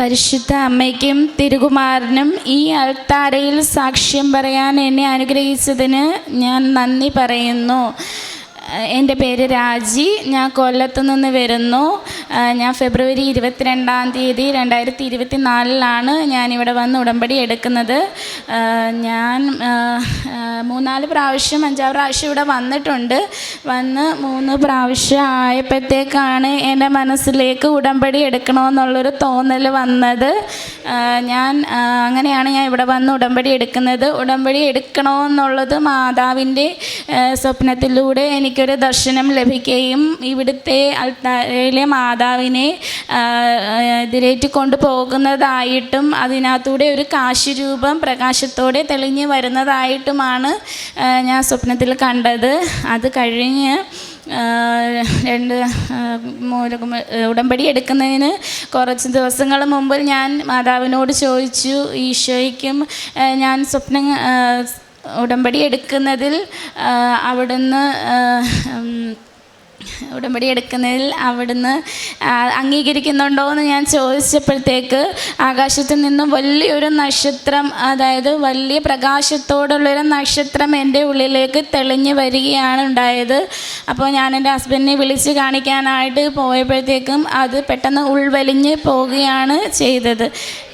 പരിശുദ്ധ അമ്മയ്ക്കും തിരുകുമാരനും ഈ അൾത്താരയിൽ സാക്ഷ്യം പറയാൻ എന്നെ അനുഗ്രഹിച്ചതിന് ഞാൻ നന്ദി പറയുന്നു. എന്റെ പേര് രാജി. ഞാൻ കൊല്ലത്തു നിന്ന് വരുന്നു. ഞാൻ ഫെബ്രുവരി ഇരുപത്തിരണ്ടാം തീയതി രണ്ടായിരത്തി ഇരുപത്തി നാലിലാണ് ഞാനിവിടെ വന്ന് ഉടമ്പടി എടുക്കുന്നത്. ഞാൻ മൂന്നാൽ പ്രാവശ്യം അഞ്ചാം പ്രാവശ്യം ഇവിടെ വന്നിട്ടുണ്ട്. വന്ന് മൂന്ന് പ്രാവശ്യം ആയപ്പോഴത്തേക്കാണ് എന്റെ മനസ്സിലേക്ക് ഉടമ്പടി എടുക്കണമെന്നുള്ളൊരു തോന്നൽ വന്നത്. ഞാൻ അങ്ങനെയാണ് ഞാൻ ഇവിടെ വന്ന് ഉടമ്പടി എടുക്കുന്നത്. ഉടമ്പടി എടുക്കണമെന്നുള്ളത് മാതാവിന്റെ സ്വപ്നത്തിലൂടെ എനിക്കൊരു ദർശനം ലഭിക്കുകയും ഇവിടുത്തെ അൾത്താരയിലെ മാതാവിനെ എതിരേറ്റ് കൊണ്ടുപോകുന്നതായിട്ടും അതിനകത്തൂടെ ഒരു കാശുരൂപം പ്രകാശത്തോടെ തെളിഞ്ഞ് വരുന്നതായിട്ടുമാണ് ഞാൻ സ്വപ്നത്തിൽ കണ്ടത്. അത് കഴിഞ്ഞ് രണ്ട് ഉടമ്പടി എടുക്കുന്നതിന് കുറച്ച് ദിവസങ്ങൾ മുമ്പ് ഞാൻ മാതാവിനോട് ചോദിച്ചു ഈശോയ്ക്കും ഞാൻ സ്വപ്നം ഉടമ്പടി എടുക്കുന്നതിൽ അവിടുന്ന് ഉടമ്പടി എടുക്കുന്നതിൽ അവിടുന്ന് അംഗീകരിക്കുന്നുണ്ടോ എന്ന് ഞാൻ ചോദിച്ചപ്പോഴത്തേക്ക് ആകാശത്ത് നിന്നും വലിയൊരു നക്ഷത്രം അതായത് വലിയ പ്രകാശത്തോടുള്ളൊരു നക്ഷത്രം എന്റെ ഉള്ളിലേക്ക് തെളിഞ്ഞു വരികയാണ് ഉണ്ടായത്. അപ്പോൾ ഞാൻ എന്റെ ഹസ്ബൻഡിനെ വിളിച്ച് കാണിക്കാനായിട്ട് പോയപ്പോഴത്തേക്കും അത് പെട്ടെന്ന് ഉൾവലിഞ്ഞ് പോവുകയാണ് ചെയ്തത്.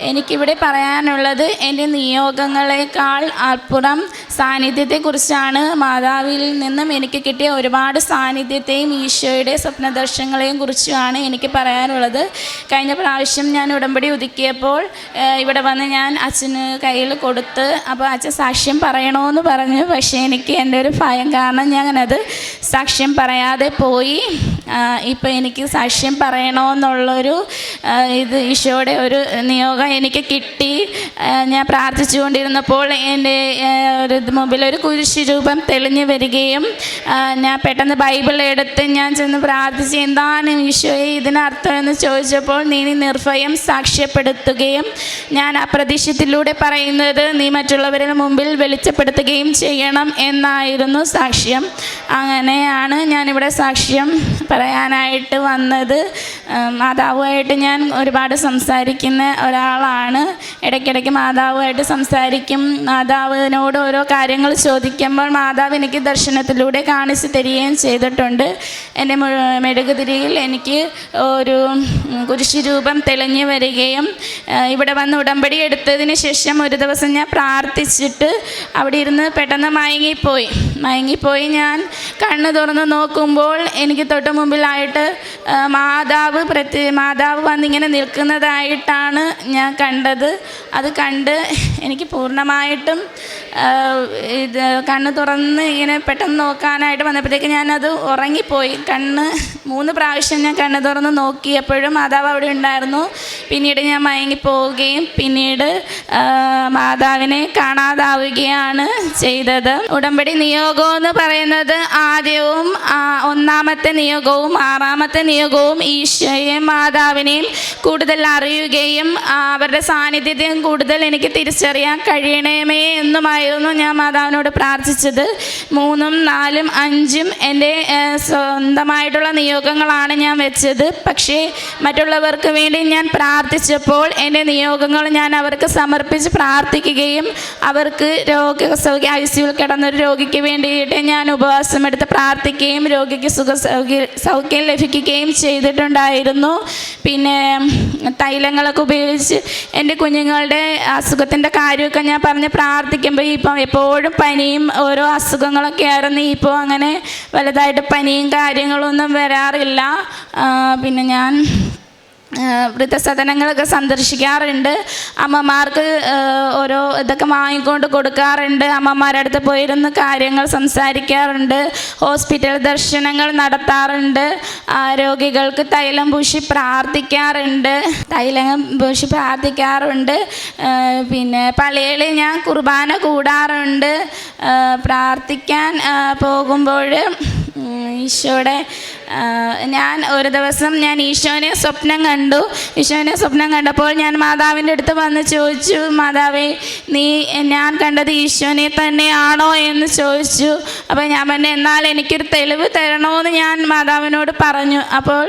എനിക്കിവിടെ പറയാനുള്ളത് എന്റെ നിയോഗങ്ങളെക്കാൾ അപ്പുറം സാന്നിധ്യത്തെക്കുറിച്ചാണ്. മാതാവിൽ നിന്നും എനിക്ക് കിട്ടിയ ഒരുപാട് സാന്നിധ്യത്തെയും ഈശോയുടെ സ്വപ്നദർശനങ്ങളെയും കുറിച്ചുമാണ് എനിക്ക് പറയാനുള്ളത്. കഴിഞ്ഞ പ്രാവശ്യം ഞാൻ ഉടമ്പടി ഒതുക്കിയപ്പോൾ ഇവിടെ വന്ന് ഞാൻ അച്ഛന് കയ്യിൽ കൊടുത്ത് അപ്പോൾ അച്ഛൻ സാക്ഷ്യം പറയണമെന്ന് പറഞ്ഞു. പക്ഷേ എനിക്ക് എന്റെ ഒരു ഭയം കാരണം ഞാനത് സാക്ഷ്യം പറയാതെ പോയി ഇപ്പോൾ എനിക്ക് സാക്ഷ്യം പറയണമെന്നുള്ളൊരു ഇത് ഈശോയുടെ ഒരു നിയോഗം എനിക്ക് കിട്ടി. ഞാൻ പ്രാർത്ഥിച്ചുകൊണ്ടിരുന്നപ്പോൾ എന്റെ ഒരു മുമ്പിൽ ഒരു കുരിശ് രൂപം തെളിഞ്ഞു വരികയും ഞാൻ പെട്ടെന്ന് ബൈബിൾ എടുത്ത് ഞാൻ ചെന്ന് പ്രാർത്ഥിച്ച് എന്താണ് ഈശോയെ ഇതിനർത്ഥം? എന്ന് ചോദിച്ചപ്പോൾ നീ നിർഭയം സാക്ഷ്യപ്പെടുത്തുകയും ഞാൻ അപ്രതീക്ഷത്തിലൂടെ പ്രതീക്ഷത്തിലൂടെ പറയുന്നത് നീ മറ്റുള്ളവരുടെ മുമ്പിൽ വെളിച്ചപ്പെടുത്തുകയും ചെയ്യണം എന്നായിരുന്നു സാക്ഷ്യം. അങ്ങനെയാണ് ഞാനിവിടെ സാക്ഷ്യം പറയാനായിട്ട് വന്നത് മാതാവുമായിട്ട് ഞാൻ ഒരുപാട് സംസാരിക്കുന്ന ഒരാളാണ്. ഇടയ്ക്കിടയ്ക്ക് മാതാവുമായിട്ട് സംസാരിക്കും. മാതാവിനോട് ഓരോ കാര്യങ്ങൾ ചോദിക്കുമ്പോൾ മാതാവ് എനിക്ക് ദർശനത്തിലൂടെ കാണിച്ചു തരികയും ചെയ്തിട്ടുണ്ട്. എന്റെ മെഴുകുതിരിയിൽ എനിക്ക് ഒരു കുരിശുരൂപം തെളിഞ്ഞു വരികയും ഇവിടെ വന്ന് ഉടമ്പടി എടുത്തതിന് ശേഷം ഒരു ദിവസം ഞാൻ പ്രാർത്ഥിച്ചിട്ട് അവിടെ ഇരുന്ന് പെട്ടെന്ന് മയങ്ങിപ്പോയി. മയങ്ങിപ്പോയി ഞാൻ കണ്ണ് തുറന്ന് നോക്കുമ്പോൾ എനിക്ക് തൊട്ട് മുമ്പിലായിട്ട് ആ, മാതാവ് പ്രത്യേക മാതാവ് വന്നിങ്ങനെ നിൽക്കുന്നതായിട്ടാണ് ഞാൻ കണ്ടത്. അത് കണ്ട് എനിക്ക് പൂർണമായിട്ടും ഇത് കണ്ണ് തുറന്ന് ഇങ്ങനെ പെട്ടെന്ന് നോക്കാനായിട്ട് വന്നപ്പോഴത്തേക്ക് ഞാനത് ഉറങ്ങിപ്പോയി. കണ്ണ് മൂന്ന് പ്രാവശ്യം ഞാൻ കണ്ണ് തുറന്ന് നോക്കിയപ്പോഴും മാതാവ് അവിടെ ഉണ്ടായിരുന്നു. പിന്നീട് ഞാൻ മയങ്ങിപ്പോവുകയും പിന്നീട് മാതാവിനെ കാണാതാവുകയാണ് ചെയ്തത്. ഉടമ്പടി നിയോഗം എന്ന് പറയുന്നത് ആദ്യവും ഒന്നാമത്തെ നിയോഗവും ആറാമത്തെ നിയോഗവും ഈശോയെയും മാതാവിനെയും കൂടുതൽ അറിയുകയും അവരുടെ സാന്നിധ്യം കൂടുതൽ എനിക്ക് തിരിച്ചറിയാൻ കഴിയണമേ എന്നുമായിരുന്നു ഞാൻ മാതാവിനോട് പ്രാർത്ഥിച്ചത്. മൂന്നും നാലും അഞ്ചും എന്റെ സ്വന്തമായിട്ടുള്ള നിയോഗങ്ങളാണ് ഞാൻ വെച്ചത്. പക്ഷേ മറ്റുള്ളവർക്ക് വേണ്ടി ഞാൻ പ്രാർത്ഥിച്ചപ്പോൾ എന്റെ നിയോഗങ്ങൾ ഞാൻ അവർക്ക് സമർപ്പിച്ച് പ്രാർത്ഥിക്കുകയും അവർക്ക് രോഗ സൗഖ്യ ഐ സിയുൽ കിടന്നൊരു രോഗിക്ക് വേണ്ടിയിട്ട് ഞാൻ ഉപവാസം എടുത്ത് പ്രാർത്ഥിക്കുകയും രോഗിക്ക് സുഖ സൗഖ്യം ലഭിക്കുകയും ചെയ്തിട്ടുണ്ടായിരുന്നു. പിന്നെ തൈലങ്ങളൊക്കെ ഉപയോഗിച്ച് എന്റെ കുഞ്ഞുങ്ങളുടെ അസുഖത്തിന്റെ കാര്യമൊക്കെ ഞാൻ പറഞ്ഞ് പ്രാർത്ഥിക്കുമ്പോൾ ഇപ്പം എപ്പോഴും പനിയും ഓരോ അസുഖങ്ങളൊക്കെ ആയിരുന്നു. ഇപ്പോൾ അങ്ങനെ വലുതായിട്ട് പനിയും കാര്യങ്ങളൊന്നും വരാറില്ല. പിന്നെ ഞാൻ വൃദ്ധസദനങ്ങളൊക്കെ സന്ദർശിക്കാറുണ്ട്. അമ്മമാർക്ക് ഓരോ ഇതൊക്കെ വാങ്ങിക്കൊണ്ട് കൊടുക്കാറുണ്ട്. അമ്മമാരുടെ അടുത്ത് പോയിരുന്ന് കാര്യങ്ങൾ സംസാരിക്കാറുണ്ട്. ഹോസ്പിറ്റൽ ദർശനങ്ങൾ നടത്താറുണ്ട്. രോഗികൾക്ക് തൈലം പൂശി പ്രാർത്ഥിക്കാറുണ്ട്. തൈലം പൂശി പ്രാർത്ഥിക്കാറുണ്ട്. പിന്നെ പള്ളിയിൽ ഞാൻ കുർബാന കൂടാറുണ്ട്. പ്രാർത്ഥിക്കാൻ പോകുമ്പോൾ ഈശോടെ ഞാൻ ഒരു ദിവസം ഞാൻ ഈശോനെ സ്വപ്നം കണ്ടു. ഈശോനെ സ്വപ്നം കണ്ടപ്പോൾ ഞാൻ മാതാവിന്റെ അടുത്ത് വന്ന് ചോദിച്ചു മാതാവേ നീ ഞാൻ കണ്ടത് ഈശോനെ തന്നെയാണോ എന്ന് ചോദിച്ചു. അപ്പോൾ ഞാൻ പറഞ്ഞു എന്നാൽ എനിക്കൊരു തെളിവ് തരണമെന്ന് ഞാൻ മാതാവിനോട് പറഞ്ഞു. അപ്പോൾ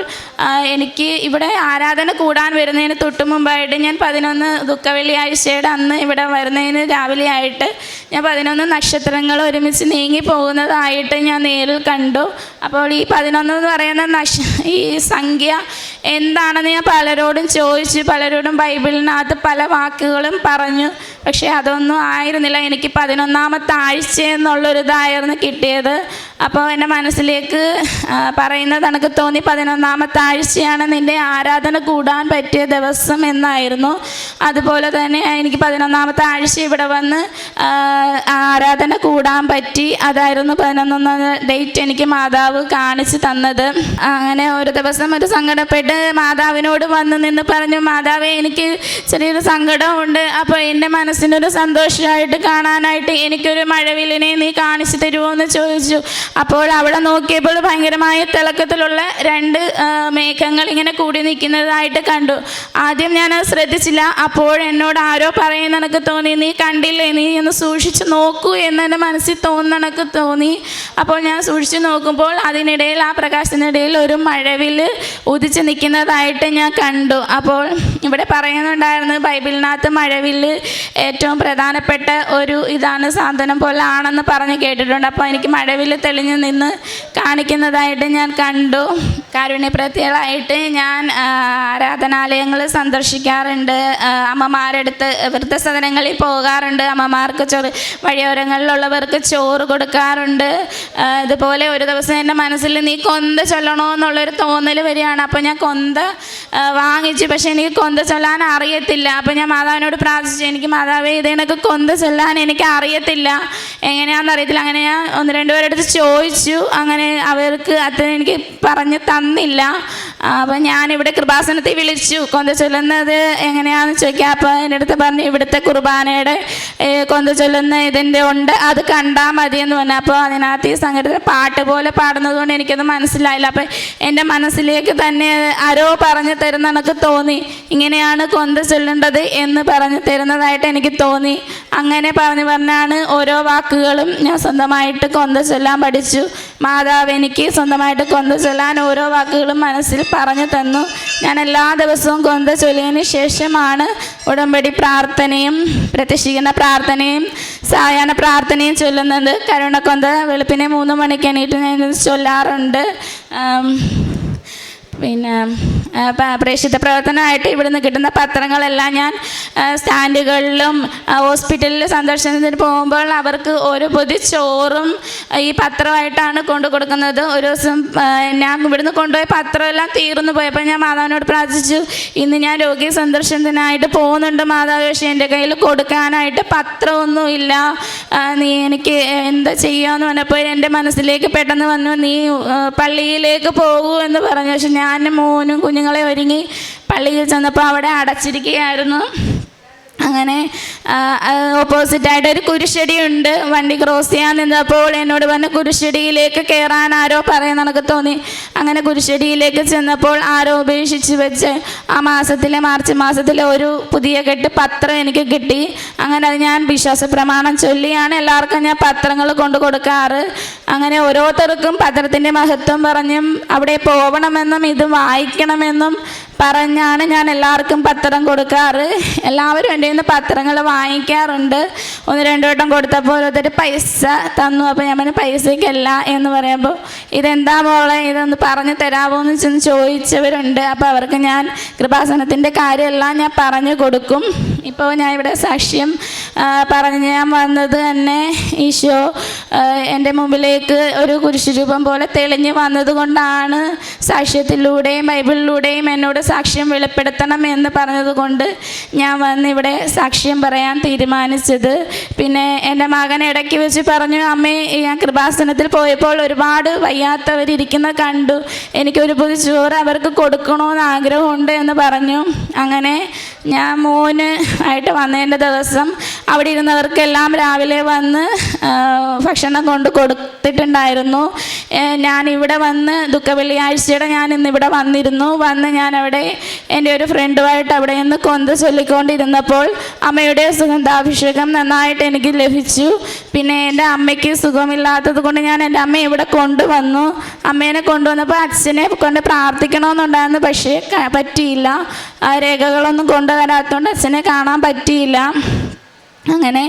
എനിക്ക് ഇവിടെ ആരാധന കൂടാൻ വരുന്നതിന് തൊട്ട് മുമ്പായിട്ട് ഞാൻ പതിനൊന്ന് ദുഃഖവെള്ളിയാഴ്ചയുടെ അന്ന് ഇവിടെ വരുന്നതിന് രാവിലെ ആയിട്ട് ഞാൻ പതിനൊന്ന് നക്ഷത്രങ്ങൾ ഒരുമിച്ച് നീങ്ങി പോകുന്നതായിട്ട് ഞാൻ നേരിൽ കണ്ടു. അപ്പോൾ ഈ പതിനൊന്ന് പറയുന്ന നശ ഈ സംഖ്യ എന്താണെന്ന് ഞാൻ പലരോടും ചോദിച്ചു പലരോടും ബൈബിളിനകത്ത് പല വാക്കുകളും പറഞ്ഞു. പക്ഷേ അതൊന്നും ആയിരുന്നില്ല. എനിക്ക് പതിനൊന്നാമത്തെ ആഴ്ച എന്നുള്ളൊരിതായിരുന്നു കിട്ടിയത്. അപ്പോൾ എന്റെ മനസ്സിലേക്ക് പറയുന്നത് എനിക്ക് തോന്നി പതിനൊന്നാമത്തെ ആഴ്ചയാണ് നിന്റെ ആരാധന കൂടാൻ പറ്റിയ ദിവസം എന്നായിരുന്നു. അതുപോലെ തന്നെ എനിക്ക് പതിനൊന്നാമത്തെ ആഴ്ച ഇവിടെ വന്ന് ആരാധന കൂടാൻ പറ്റി. അതായിരുന്നു പതിനൊന്നാം ഡേറ്റ് എനിക്ക് മാതാവ് കാണിച്ചു തന്നത്. അങ്ങനെ ഒരു ദിവസം ഒരു സങ്കടപ്പെട്ട് മാതാവിനോട് വന്ന് നിന്ന് പറഞ്ഞു മാതാവേ എനിക്ക് ചെറിയൊരു സങ്കടമുണ്ട്. അപ്പോൾ എന്റെ മനസ്സിനൊരു സന്തോഷമായിട്ട് കാണാനായിട്ട് എനിക്കൊരു മഴവിലിനെ നീ കാണിച്ചു തരുമോ എന്ന് ചോദിച്ചു. അപ്പോൾ അവിടെ നോക്കിയപ്പോൾ ഭയങ്കരമായ തിളക്കത്തിലുള്ള രണ്ട് മേഘങ്ങൾ ഇങ്ങനെ കൂടി നിൽക്കുന്നതായിട്ട് കണ്ടു. ആദ്യം ഞാൻ അത് ശ്രദ്ധിച്ചില്ല. അപ്പോൾ എന്നോട് ആരോ പറയുന്ന എനിക്ക് തോന്നി. നീ കണ്ടില്ലേ? നീ ഒന്ന് സൂക്ഷിച്ച് നോക്കൂ എന്ന് മനസ്സിൽ തോന്നുന്ന എനിക്ക് തോന്നി. അപ്പോൾ ഞാൻ സൂക്ഷിച്ച് നോക്കുമ്പോൾ അതിനിടയിൽ ആ പ്രകാശത്തിനിടയിൽ ഒരു മഴവിൽ ഉദിച്ച് നിൽക്കുന്നതായിട്ട് ഞാൻ കണ്ടു. അപ്പോൾ ഇവിടെ പറയുന്നുണ്ടായിരുന്നു ബൈബിളിനകത്ത് മഴവില്ല് ഏറ്റവും പ്രധാനപ്പെട്ട ഒരു ഇതാണ് സാധനം പോലെ ആണെന്ന് പറഞ്ഞ് കേട്ടിട്ടുണ്ട്. അപ്പോൾ എനിക്ക് മഴവിൽ തെളിഞ്ഞു നിന്ന് കാണിക്കുന്നതായിട്ട് ഞാൻ കണ്ടു. കാരുണ്യപ്രത്യകളായിട്ട് ഞാൻ ആരാധനാലയങ്ങൾ സന്ദർശിക്കാറുണ്ട്. അമ്മമാരെടുത്ത് വൃദ്ധസദനങ്ങളിൽ പോകാറുണ്ട്. അമ്മമാർക്ക് ചോറ് വഴിയോരങ്ങളിലുള്ളവർക്ക് ചോറ് കൊടുക്കാറുണ്ട്. ഇതുപോലെ ഒരു ദിവസം എന്റെ മനസ്സിൽ നീ കൊന്ത ചൊല്ലണോ എന്നുള്ളൊരു തോന്നൽ വരികയാണ്. അപ്പോൾ ഞാൻ കൊന്ത വാങ്ങിച്ചു. പക്ഷേ എനിക്ക് കൊന്ത ചൊല്ലാൻ അറിയത്തില്ല. അപ്പോൾ ഞാൻ മാതാവിനോട് പ്രാർത്ഥിച്ചു. എനിക്ക് മാതാവേ ഇത് എനിക്ക് കൊന്ത ചൊല്ലാൻ എനിക്ക് അറിയത്തില്ല. എങ്ങനെയാണെന്ന് അറിയത്തില്ല. അങ്ങനെ ഞാൻ ഒന്ന് രണ്ട് പേരെടുത്ത് ചോദിച്ചു. അങ്ങനെ അവർക്ക് അത് എനിക്ക് പറഞ്ഞ് തന്നില്ല. അപ്പം ഞാനിവിടെ കൃപാസനത്തിൽ വിളിച്ചു. കൊന്ത ചൊല്ലുന്നത് എങ്ങനെയാണെന്ന് ചോദിക്കാം അപ്പോൾ എന്റെ അടുത്ത് പറഞ്ഞു ഇവിടുത്തെ കുർബാനയുടെ കൊന്ത ചൊല്ലുന്ന ഇതിന്റെ ഉണ്ട്. അത് കണ്ടാൽ മതി എന്ന് പറഞ്ഞു. അപ്പോൾ അതിനകത്ത് ഈ സംഘടന പാട്ട് പോലെ പാടുന്നത് കൊണ്ട് എനിക്കത് മനസ്സിലായില്ല. അപ്പം എന്റെ മനസ്സിലേക്ക് തന്നെ ആരോ പറഞ്ഞു തരുന്ന എനിക്ക് തോന്നി. ഇങ്ങനെയാണ് കൊന്ത ചൊല്ലേണ്ടത് എന്ന് പറഞ്ഞു തരുന്നതായിട്ട് എനിക്ക് തോന്നി. അങ്ങനെ പറഞ്ഞു പറഞ്ഞാണ് ഓരോ വാക്കുകളും ഞാൻ സ്വന്തമായിട്ട് കൊന്ത ചൊല്ലാൻ പഠിച്ചു. മാതാവ് എനിക്ക് സ്വന്തമായിട്ട് കൊന്ത ചൊല്ലാൻ ഓരോ വാക്കുകളും മനസ്സിൽ പറഞ്ഞു തന്നു. ഞാൻ എല്ലാ ദിവസവും കൊന്ത ചൊല്ലിയതിന് ശേഷമാണ് ഉടമ്പടി പ്രാർത്ഥനയും പ്രത്യക്ഷിക്കുന്ന പ്രാർത്ഥനയും സായാഹ്ന പ്രാർത്ഥനയും ചൊല്ലുന്നത്. കരുണക്കൊന്ത വെളുപ്പിനെ മൂന്ന് മണിക്ക് എണീറ്റ് ഞാൻ ചൊല്ലാറുണ്ട്. പിന്നെ പ്രേക്ഷിത പ്രവർത്തനമായിട്ട് ഇവിടുന്ന് കിട്ടുന്ന പത്രങ്ങളെല്ലാം ഞാൻ സ്റ്റാൻഡുകളിലും ഹോസ്പിറ്റലിൽ സന്ദർശനത്തിന് പോകുമ്പോൾ അവർക്ക് ഒരു പൊതി ചോറും ഈ പത്രമായിട്ടാണ് കൊണ്ടു കൊടുക്കുന്നത്. ഒരു ദിവസം ഞാൻ ഇവിടുന്ന് കൊണ്ടുപോയ പത്രമെല്ലാം തീർന്നു പോയപ്പോൾ ഞാൻ മാതാവിനോട് പ്രാർത്ഥിച്ചു ഇന്ന് ഞാൻ രോഗി സന്ദർശനത്തിനായിട്ട് പോകുന്നുണ്ട് മാതാവ് പക്ഷേ എന്റെ കയ്യിൽ കൊടുക്കാനായിട്ട് പത്രമൊന്നുമില്ല നീ എനിക്ക് എന്താ ചെയ്യാന്ന് പറഞ്ഞപ്പോൾ എന്റെ മനസ്സിലേക്ക് പെട്ടെന്ന് വന്നു നീ പള്ളിയിലേക്ക് പോകൂ എന്ന് പറഞ്ഞു. പക്ഷെ ഞാൻ മോനും കുഞ്ഞുങ്ങളെ ഒരുങ്ങി പള്ളിയിൽ ചെന്നപ്പോൾ അവിടെ അടച്ചിരിക്കുകയായിരുന്നു. അങ്ങനെ ഓപ്പോസിറ്റായിട്ട് ഒരു കുരിശടിയുണ്ട്. വണ്ടി ക്രോസ് ചെയ്യാൻ നിന്നപ്പോൾ എന്നോട് പറഞ്ഞ കുരിശടിയിലേക്ക് കയറാൻ ആരോ പറയുന്ന എനിക്ക് തോന്നി. അങ്ങനെ കുരിശടിയിലേക്ക് ചെന്നപ്പോൾ ആരോ ഉപേക്ഷിച്ച് വെച്ച് ആ മാസത്തിലെ മാർച്ച് മാസത്തിലെ ഒരു പുതിയ കെട്ട് പത്രം എനിക്ക് കിട്ടി. അങ്ങനെ അത് ഞാൻ വിശ്വാസ പ്രമാണം ചൊല്ലിയാണ് എല്ലാവർക്കും ഞാൻ പത്രങ്ങൾ കൊണ്ടു കൊടുക്കാറ്. അങ്ങനെ ഓരോരുത്തർക്കും പത്രത്തിന്റെ മഹത്വം പറഞ്ഞും അവിടെ പോകണമെന്നും ഇത് വായിക്കണമെന്നും പറഞ്ഞാണ് ഞാൻ എല്ലാവർക്കും പത്രം കൊടുക്കാറ്. എല്ലാവരും എന്റെ നിന്ന് പത്രങ്ങൾ വാങ്ങിക്കാറുണ്ട്. ഒന്ന് രണ്ടു വട്ടം കൊടുത്തപ്പോൾ ഓരോരുത്തർ പൈസ തന്നു. അപ്പോൾ ഞാൻ പറഞ്ഞു പൈസയ്ക്കല്ല. എന്ന് പറയുമ്പോൾ ഇതെന്താ മോളെ? ഇതൊന്ന് പറഞ്ഞു തരാമോ എന്ന് ചെന്ന് ചോദിച്ചവരുണ്ട്. അപ്പോൾ അവർക്ക് ഞാൻ കൃപാസനത്തിന്റെ കാര്യമെല്ലാം ഞാൻ പറഞ്ഞു കൊടുക്കും. ഇപ്പോൾ ഞാൻ ഇവിടെ സാക്ഷ്യം പറഞ്ഞു ഞാൻ വന്നത് തന്നെ ഈശോ എന്റെ മുമ്പിലേക്ക് ഒരു കുരിശുരൂപം പോലെ തെളിഞ്ഞു വന്നത് കൊണ്ടാണ് സാക്ഷ്യത്തിലൂടെയും ബൈബിളിലൂടെയും എന്നോട് സാക്ഷ്യം വെളിപ്പെടുത്തണം എന്ന് പറഞ്ഞതുകൊണ്ട് ഞാൻ വന്ന് ഇവിടെ സാക്ഷ്യം പറയാൻ തീരുമാനിച്ചത്. പിന്നെ എന്റെ മകൻ ഇടയ്ക്ക് വെച്ച് പറഞ്ഞു അമ്മേ ഞാൻ കൃപാസനത്തിൽ പോയപ്പോൾ ഒരുപാട് വയ്യാത്തവരിയ്ക്കുന്ന കണ്ടു. എനിക്കൊരു പുതിയ ചോറ് അവർക്ക് കൊടുക്കണമെന്ന് ആഗ്രഹമുണ്ട് എന്ന് പറഞ്ഞു. അങ്ങനെ ഞാൻ മോന് ആയിട്ട് വന്നതിന്റെ ദിവസം അവിടെ ഇരുന്നവർക്കെല്ലാം രാവിലെ വന്ന് ഭക്ഷണം കൊണ്ട് കൊടുത്തിട്ടുണ്ടായിരുന്നു. ഞാൻ ഇവിടെ വന്ന് ദുഃഖ വെള്ളിയാഴ്ചയുടെ ഞാൻ ഇന്ന് ഇവിടെ വന്നിരുന്നു. വന്ന് ഞാൻ അവിടെ എന്റെ ഒരു ഫ്രണ്ടുമായിട്ട് അവിടെ നിന്ന് കൊന്ത ചൊല്ലിക്കൊണ്ടിരുന്നപ്പോൾ അമ്മയുടെ സുഗന്ധാഭിഷേകം നന്നായിട്ട് എനിക്ക് ലഭിച്ചു. പിന്നെ എന്റെ അമ്മയ്ക്ക് സുഖമില്ലാത്തത് കൊണ്ട് ഞാൻ എന്റെ അമ്മയെ ഇവിടെ കൊണ്ടുവന്നു. അമ്മേനെ കൊണ്ടുവന്നപ്പോൾ അച്ഛനെ കൊണ്ട് പ്രാർത്ഥിക്കണമെന്നുണ്ടായിരുന്നു പക്ഷേ പറ്റിയില്ല. രേഖകളൊന്നും കൊണ്ടുവരാത്തതുകൊണ്ട് അച്ഛനെ കാണാൻ പറ്റിയില്ല. അങ്ങനെ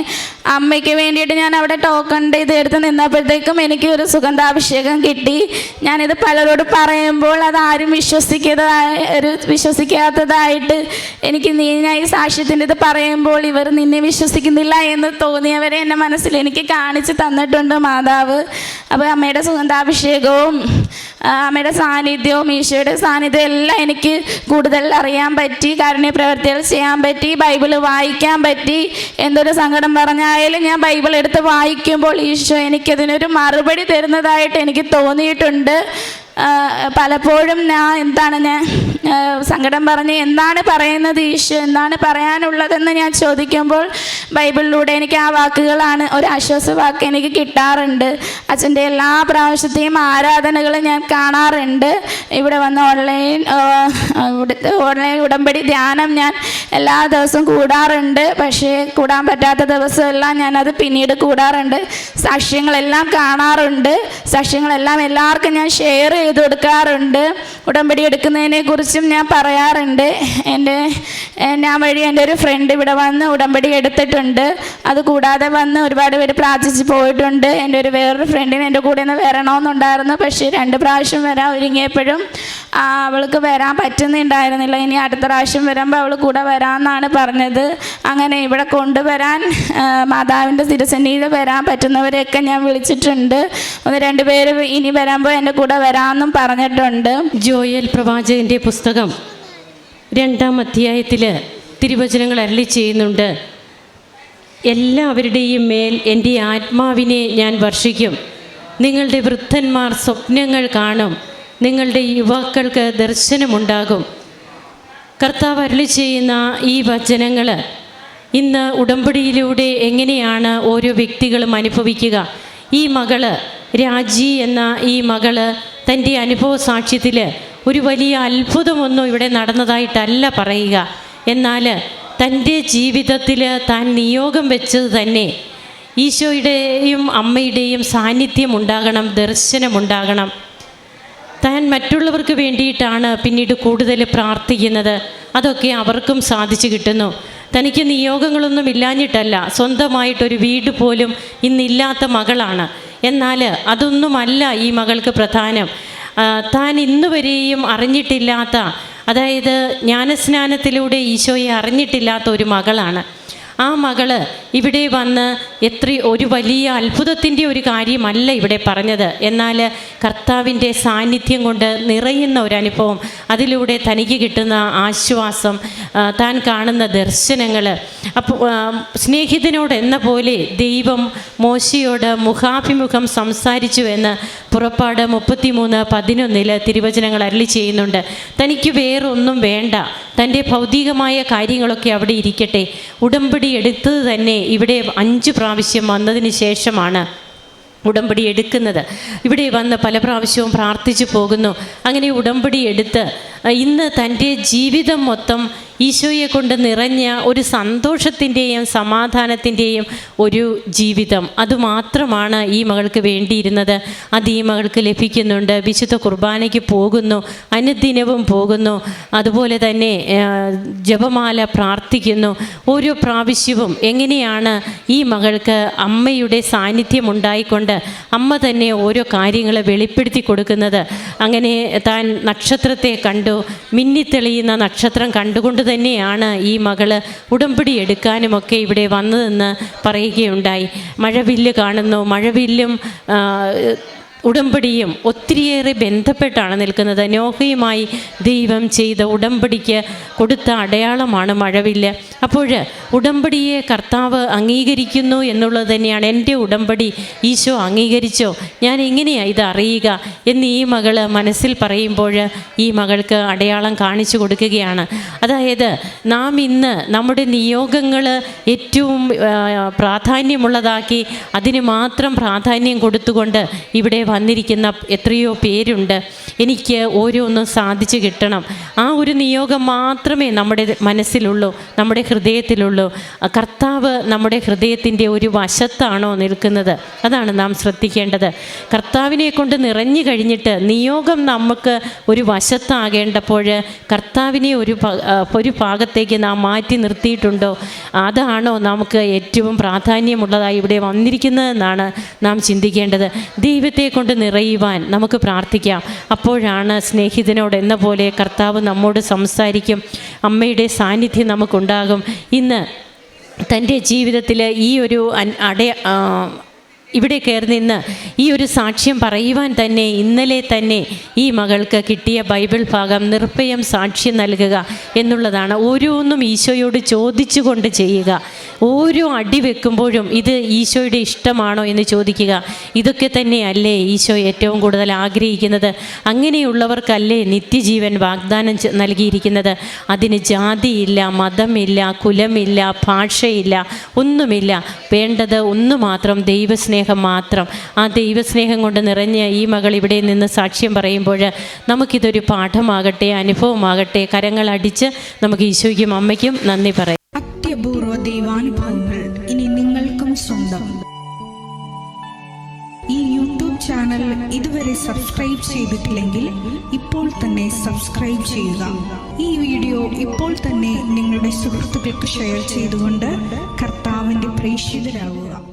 അമ്മയ്ക്ക് വേണ്ടിയിട്ട് ഞാൻ അവിടെ ടോക്കൺ ഇത് എടുത്ത് നിന്നപ്പോഴത്തേക്കും എനിക്ക് ഒരു സുഗന്ധാഭിഷേകം കിട്ടി. ഞാനിത് പലരോട് പറയുമ്പോൾ അത് ആരും വിശ്വസിക്കാതായ ഒരു വിശ്വസിക്കാത്തതായിട്ട് എനിക്ക് നീ ഞാൻ ഈ സാക്ഷ്യത്തിന്റെ ഇത് പറയുമ്പോൾ ഇവർ നിന്നെ വിശ്വസിക്കുന്നില്ല എന്ന് തോന്നിയവരെ എന്റെ മനസ്സിൽ എനിക്ക് കാണിച്ച് തന്നിട്ടുണ്ട് മാതാവ്. അപ്പോൾ അമ്മയുടെ സുഗന്ധാഭിഷേകവും അമ്മയുടെ സാന്നിധ്യവും ഈശോയുടെ സാന്നിധ്യവും എല്ലാം എനിക്ക് കൂടുതൽ അറിയാൻ പറ്റി കാരുണ്യ പ്രവർത്തികൾ ചെയ്യാൻ പറ്റി ബൈബിൾ വായിക്കാൻ പറ്റി എന്തൊരു സങ്കടം പറഞ്ഞായാലും ഞാൻ ബൈബിൾ എടുത്ത് വായിക്കുമ്പോൾ ഈശോ എനിക്കതിനൊരു മറുപടി തരുന്നതായിട്ട് എനിക്ക് തോന്നിയിട്ടുണ്ട്. പലപ്പോഴും ഞാൻ എന്താണ് ഞാൻ സങ്കടം പറഞ്ഞ് എന്താണ് പറയുന്നത് ഈശോ എന്താണ് പറയാനുള്ളതെന്ന് ഞാൻ ചോദിക്കുമ്പോൾ ബൈബിളിലൂടെ എനിക്ക് ആ വാക്കുകളാണ് ഒരു ആശ്വാസ വാക്ക് എനിക്ക് കിട്ടാറുണ്ട്. അച്ഛന്റെ എല്ലാ പ്രാവശ്യത്തെയും ആരാധനകളും ഞാൻ കാണാറുണ്ട്. ഇവിടെ വന്ന് ഓൺലൈൻ ഓൺലൈൻ ഉടമ്പടി ധ്യാനം ഞാൻ എല്ലാ ദിവസവും കൂടാറുണ്ട്. പക്ഷേ കൂടാൻ പറ്റാത്ത ദിവസമെല്ലാം ഞാനത് പിന്നീട് കൂടാറുണ്ട്. സാക്ഷ്യങ്ങളെല്ലാം കാണാറുണ്ട്. സാക്ഷ്യങ്ങളെല്ലാം എല്ലാവർക്കും ഞാൻ ഷെയർ ചെയ്ത് കൊടുക്കാറുണ്ട്. ഉടമ്പടി എടുക്കുന്നതിനെ കുറിച്ചും ഞാൻ പറയാറുണ്ട്. എന്റെ ഞാൻ വഴി എന്റെ ഒരു ഫ്രണ്ട് ഇവിടെ വന്ന് ഉടമ്പടി എടുത്തിട്ടുണ്ട്. അത് കൂടാതെ വന്ന് ഒരുപാട് പേര് പ്രാർത്ഥിച്ച് പോയിട്ടുണ്ട്. എന്റെ ഒരു വേറൊരു ഫ്രണ്ടിന് എന്റെ കൂടെ ഒന്ന് വരണമെന്നുണ്ടായിരുന്നു. പക്ഷേ രണ്ട് പ്രാവശ്യം വരാൻ ഒരുങ്ങിയപ്പോഴും അവൾക്ക് വരാൻ പറ്റുന്നുണ്ടായിരുന്നില്ല. ഇനി അടുത്ത പ്രാവശ്യം വരുമ്പോൾ അവൾ കൂടെ വരാമെന്നാണ് പറഞ്ഞത്. അങ്ങനെ ഇവിടെ കൊണ്ടുവരാൻ മാതാവിന്റെ തിരുസന്നിധിയിൽ വരാൻ പറ്റുന്നവരെയൊക്കെ ഞാൻ വിളിച്ചിട്ടുണ്ട്. ഒന്ന് രണ്ട് പേര് ഇനി വരുമ്പോൾ എന്റെ കൂടെ വരാമെന്നും പറഞ്ഞിട്ടുണ്ട്. ജോയൽ പ്രവാചകന്റെ പുസ്തകം. രണ്ടാം അധ്യായത്തിൽ തിരുവചനങ്ങൾ അരളി ചെയ്യുന്നുണ്ട്. എല്ലാവരുടെയും മേൽ എന്റെ ആത്മാവിനെ ഞാൻ വർഷിക്കും. നിങ്ങളുടെ വൃദ്ധന്മാർ സ്വപ്നങ്ങൾ കാണും. നിങ്ങളുടെ യുവാക്കൾക്ക് ദർശനമുണ്ടാകും. കർത്താവ് അരളി ചെയ്യുന്ന ഈ വചനങ്ങൾ ഇന്ന് ഉടമ്പടിയിലൂടെ എങ്ങനെയാണ് ഓരോ വ്യക്തികളും അനുഭവിക്കുക? ഈ മകൾ രാജി എന്ന ഈ മകൾ തന്റെ അനുഭവ സാക്ഷ്യത്തിൽ ഒരു വലിയ അത്ഭുതമൊന്നും ഇവിടെ നടന്നതായിട്ടല്ല പറയുക. എന്നാൽ തന്റെ ജീവിതത്തിൽ താൻ നിയോഗം വെച്ചത് തന്നെ ഈശോയുടെയും അമ്മയുടെയും സാന്നിധ്യം ഉണ്ടാകണം ദർശനമുണ്ടാകണം താൻ മറ്റുള്ളവർക്ക് വേണ്ടിയിട്ടാണ് പിന്നീട് കൂടുതൽ പ്രാർത്ഥിക്കുന്നത്. അതൊക്കെ അവർക്കും സാധിച്ചു കിട്ടുന്നു. തനിക്ക് നിയോഗങ്ങളൊന്നും ഇല്ലാഞ്ഞിട്ടല്ല സ്വന്തമായിട്ടൊരു വീട് പോലും ഇന്നില്ലാത്ത മകളാണ്. എന്നാൽ അതൊന്നുമല്ല ഈ മകൾക്ക് പ്രധാനം. താൻ ഇന്നുവരെയും അറിഞ്ഞിട്ടില്ലാത്ത അതായത് ജ്ഞാനസ്നാനത്തിലൂടെ ഈശോയെ അറിഞ്ഞിട്ടില്ലാത്ത ഒരു മകളാണ്. ആ മകൾ ഇവിടെ വന്ന് എത്ര ഒരു വലിയ അത്ഭുതത്തിന്റെ ഒരു കാര്യമല്ല ഇവിടെ പറഞ്ഞത്. എന്നാൽ കർത്താവിന്റെ സാന്നിധ്യം കൊണ്ട് നിറയുന്ന ഒരു അനുഭവം അതിലൂടെ തനിക്ക് കിട്ടുന്ന ആശ്വാസം താൻ കാണുന്ന ദർശനങ്ങൾ അപ്പോൾ സ്നേഹിതനോട് എന്ന പോലെ ദൈവം മോശയോട് മുഖാഭിമുഖം സംസാരിച്ചു എന്ന് പുറപ്പാട് മുപ്പത്തിമൂന്ന് പതിനൊന്നിൽ തിരുവചനങ്ങൾ അരളി ചെയ്യുന്നുണ്ട്. തനിക്ക് വേറൊന്നും വേണ്ട. തന്റെ ഭൗതികമായ കാര്യങ്ങളൊക്കെ അവിടെ ഇരിക്കട്ടെ. ഉടമ്പടി എടുത്തത് തന്നെ ഇവിടെ അഞ്ച് പ്രാവശ്യം വന്നതിന് ശേഷമാണ് ഉടമ്പടി എടുക്കുന്നത്. ഇവിടെ വന്ന് പല പ്രാവശ്യവും പ്രാർത്ഥിച്ചു പോകുന്നു. അങ്ങനെ ഉടമ്പടി എടുത്ത് ഇന്ന് തന്റെ ജീവിതം മൊത്തം ഈശോയെ കൊണ്ട് നിറഞ്ഞ ഒരു സന്തോഷത്തിന്റെയും സമാധാനത്തിന്റെയും ഒരു ജീവിതം. അതുമാത്രമാണ് ഈ മകൾക്ക് വേണ്ടിയിരുന്നത്. അത് ഈ മകൾക്ക് ലഭിക്കുന്നുണ്ട്. വിശുദ്ധ കുർബാനയ്ക്ക് പോകുന്നു. അനുദിനവും പോകുന്നു. അതുപോലെ തന്നെ ജപമാല പ്രാർത്ഥിക്കുന്നു. ഓരോ പ്രാവശ്യവും എങ്ങനെയാണ് ഈ മകൾക്ക് അമ്മയുടെ സാന്നിധ്യം ഉണ്ടായിക്കൊണ്ട് അമ്മ തന്നെ ഓരോ കാര്യങ്ങൾ വെളിപ്പെടുത്തി കൊടുക്കുന്നത്. അങ്ങനെ താൻ നക്ഷത്രത്തെ കണ്ടു. മിന്നിത്തെളിയുന്ന നക്ഷത്രം കണ്ടുകൊണ്ട് തന്നെയാണ് ഈ മകൾ ഉടമ്പടി എടുക്കാനുമൊക്കെ ഇവിടെ വന്നതെന്ന് പറയുകയുണ്ടായി. മഴവില്ല് കാണുന്നു. മഴവില്ലും ഉടമ്പടിയും ഒത്തിരിയേറെ ബന്ധപ്പെട്ടാണ് നിൽക്കുന്നത്. നോഹയുമായി ദൈവം ചെയ്ത ഉടമ്പടിക്ക് കൊടുത്ത അടയാളമാണ് മഴവില്ല്. അപ്പോൾ ഉടമ്പടിയെ കർത്താവ് അംഗീകരിക്കുന്നു എന്നുള്ളത് തന്നെയാണ്. എന്റെ ഉടമ്പടി ഈശോ അംഗീകരിച്ചോ? ഞാൻ എങ്ങനെയാണ് ഇത് അറിയുക? എന്ന് ഈ മകൾ മനസ്സിൽ പറയുമ്പോൾ ഈ മകൾക്ക് അടയാളം കാണിച്ചു കൊടുക്കുകയാണ്. അതായത് നാം ഇന്ന് നമ്മുടെ നിയോഗങ്ങൾ ഏറ്റവും പ്രാധാന്യമുള്ളതാക്കി അതിന് മാത്രം പ്രാധാന്യം കൊടുത്തുകൊണ്ട് ഇവിടെ വന്നിരിക്കുന്ന എത്രയോ പേരുണ്ട്. എനിക്ക് ഓരോന്നും സാധിച്ചു കിട്ടണം. ആ ഒരു നിയോഗം മാത്രമേ നമ്മുടെ മനസ്സിലുള്ളൂ നമ്മുടെ ഹൃദയത്തിലുള്ളൂ. കർത്താവ് നമ്മുടെ ഹൃദയത്തിന്റെ ഒരു വശത്താണോ നിൽക്കുന്നത്? അതാണ് നാം ശ്രദ്ധിക്കേണ്ടത്. കർത്താവിനെ കൊണ്ട് നിറഞ്ഞു കഴിഞ്ഞിട്ട് നിയോഗം നമുക്ക് ഒരു വശത്താകേണ്ടപ്പോൾ കർത്താവിനെ ഒരു ഒരു ഭാഗത്തേക്ക് നാം മാറ്റി നിർത്തിയിട്ടുണ്ടോ? അതാണോ നമുക്ക് ഏറ്റവും പ്രാധാന്യമുള്ളതായി ഇവിടെ വന്നിരിക്കുന്നതെന്നാണ് നാം ചിന്തിക്കേണ്ടത്. ദൈവത്തെ കൊണ്ട് നിറയുവാൻ നമുക്ക് പ്രാർത്ഥിക്കാം. അപ്പോഴാണ് സ്നേഹിതനോട് എന്ന പോലെ കർത്താവ് നമ്മോട് സംസാരിക്കും അമ്മയുടെ സാന്നിധ്യം നമുക്കുണ്ടാകും. ഇന്ന് തന്റെ ജീവിതത്തിൽ ഈ ഒരു അടയ ഇവിടെ കയറി നിന്ന് ഈ ഒരു സാക്ഷ്യം പറയുവാൻ തന്നെ ഇന്നലെ തന്നെ ഈ മകൾക്ക് കിട്ടിയ ബൈബിൾ ഭാഗം നിർഭയം സാക്ഷ്യം നൽകുക എന്നുള്ളതാണ്. ഓരോന്നും ഈശോയോട് ചോദിച്ചുകൊണ്ട് ചെയ്യുക. ഓരോ അടി വെക്കുമ്പോഴും ഇത് ഈശോയുടെ ഇഷ്ടമാണോ എന്ന് ചോദിക്കുക. ഇതൊക്കെ തന്നെയല്ലേ ഈശോ ഏറ്റവും കൂടുതൽ ആഗ്രഹിക്കുന്നത്? അങ്ങനെയുള്ളവർക്കല്ലേ നിത്യജീവൻ വാഗ്ദാനം നൽകിയിരിക്കുന്നത്? അതിന് ജാതിയില്ല മതമില്ല കുലമില്ല ഭാഷയില്ല ഒന്നുമില്ല. വേണ്ടത് ഒന്ന് മാത്രം ദൈവസ്നേഹം മാത്രം. ആ ദൈവസ്നേഹം കൊണ്ട് നിറഞ്ഞ ഈ മകൾ ഇവിടെ നിന്ന് സാക്ഷ്യം പറയുമ്പോൾ നമുക്കിതൊരു പാഠമാകട്ടെ അനുഭവമാകട്ടെ കരങ്ങൾ അടിച്ച് നമുക്ക് ഈശോയ്ക്കും അമ്മയ്ക്കും നന്ദി പറയാം. അത്യപൂർവ ദൈവാനുഭവങ്ങൾ ഇനി നിങ്ങൾക്കും സ്വന്തം. ഈ യൂട്യൂബ് ചാനൽ ഇതുവരെ സബ്സ്ക്രൈബ് ചെയ്തിട്ടില്ലെങ്കിൽ ഇപ്പോൾ തന്നെ സബ്സ്ക്രൈബ് ചെയ്യുക. ഈ വീഡിയോ ഇപ്പോൾ തന്നെ നിങ്ങളുടെ സുഹൃത്തുക്കൾക്ക് ഷെയർ ചെയ്തുകൊണ്ട് കർത്താവിന്റെ പ്രേക്ഷിതരാകുക